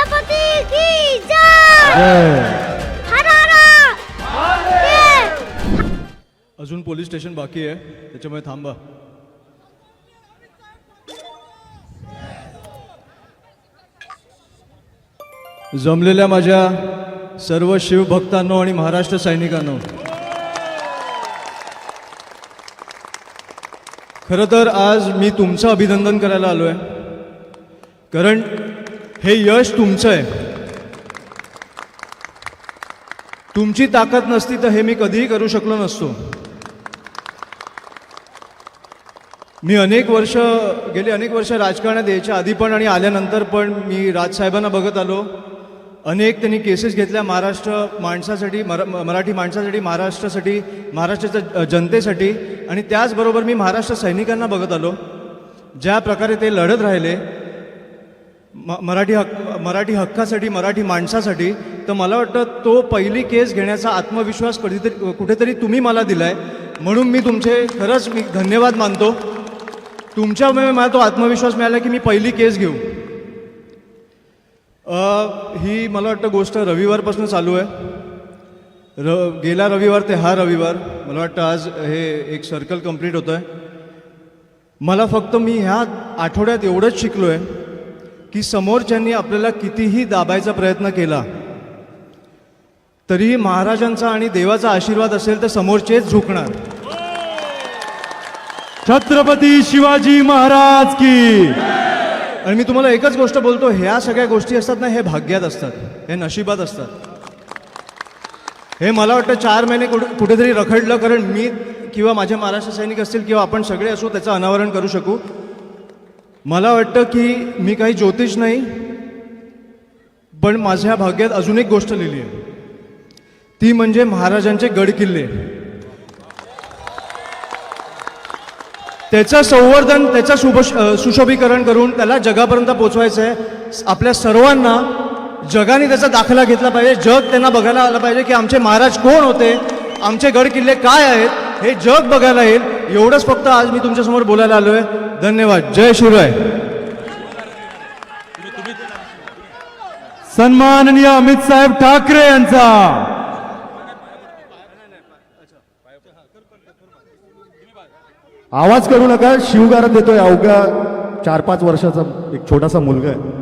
छत्रपती की. अजून police station बाकी आहे. त्याच्यामुळे थांबा. जमलेल्या माझ्या सर्व शिवभक्तांनो आणि महाराष्ट्र सैनिकांनो. खरं तर आज मी तुमचं अभिनंदन करायला आलो आहे कारण हे यश तुमचं आहे. तुमची ताकद नसती तर हे मी कधीही करू शकलो नसतो. मी अनेक वर्ष गेली अनेक वर्ष राजकारणात यायच्या आधी पण आणि आल्यानंतर पण मी राजसाहेबांना बघत आलो. अनेक त्यांनी केसेस घेतल्या महाराष्ट्र माणसासाठी मरा मराठी माणसासाठी महाराष्ट्रासाठी महाराष्ट्राच्या जनतेसाठी आणि त्याचबरोबर मी महाराष्ट्र सैनिकांना बघत आलो. ज्या प्रकारे ते लढत राहिले म मराठी हक्क मराठी हक्कासाठी मराठी माणसासाठी तर मला वाटतं तो पहिली केस घेण्याचा आत्मविश्वास कधीतरी कुठेतरी तुम्ही मला दिलाय. म्हणून मी तुमचे खरंच मी धन्यवाद मानतो. तुमच्यामुळे मला तो आत्मविश्वास मिळाला की मी पहिली केस घेऊ. ही मला वाटतं गोष्ट रविवारपासून चालू आहे. र गेला रविवार ते हा रविवार. मला वाटतं आज हे एक सर्कल कंप्लीट होतं आहे मला फक्त मी ह्या आठवड्यात एवढंच शिकलो आहे की समोरच्यांनी आपल्याला कितीही दाबायचा प्रयत्न केला तरीही महाराजांचा आणि देवाचा आशीर्वाद असेल तर समोरचेच झुकणार. छत्रपती शिवाजी महाराज की आणि मी तुम्हाला एकच गोष्ट बोलतो ह्या सगळ्या गोष्टी असतात ना हे भाग्यात असतात हे नशिबात असतात. हे मला वाटतं चार महिने कुठे कुठेतरी रखडलं कारण मी किंवा माझे महाराष्ट्र सैनिक असतील किंवा आपण सगळे असू त्याचं अनावरण करू शकू. मला वाटतं की मी काही ज्योतिष नाही पण माझ्या भाग्यात अजून एक गोष्ट लिहिली आहे. ती म्हणजे महाराजांचे गड किल्ले. त्याचं संवर्धन त्याचं शुभ सुशोभीकरण करून त्याला जगापर्यंत पोचवायचं आहे. आपल्या सर्वांना जगाने त्याचा दाखला घेतला पाहिजे. जग त्यांना बघायला आलं पाहिजे की आमचे महाराज कोण होते? आमचे गड किल्ले काय आहेत? हे जग बघायला येईल. एवढंच फक्त आज मी तुमच्यासमोर बोलायला आलो आहे धन्यवाद. जय शिवराय. सन्माननीय अमित साहेब ठाकरे यांचा. आवाज करू नका. शिवगारा देतोय. अवघ्या चार पाच वर्षाचा एक छोटासा मुलगा आहे.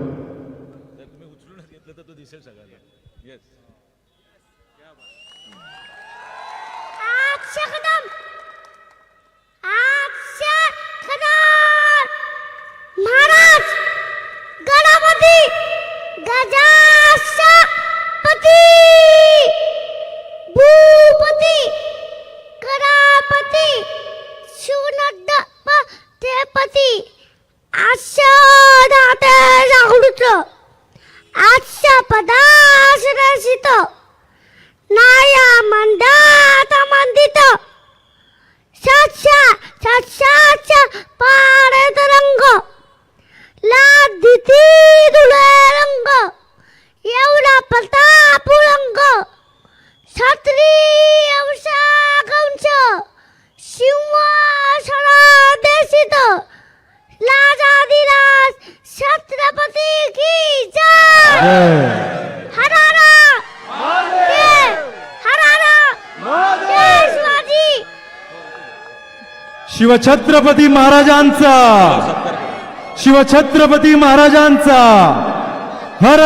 ಪತಿ ಆಶ್ಯಾದಾತೆ ಹುಡುತು ಆಶ್ಯ ಪದಾಶ್ರಸಿತ ನಾಯ ಮಂದಾತ ಮಂದಿತ ಸಸ್ಯ ಸಸ್ಯಾಚ ಪಾರದರ हर हर हर हर शिवाजी। शिवछत्रपती महाराजांचा। शिवछत्रपती महाराजांचा। हर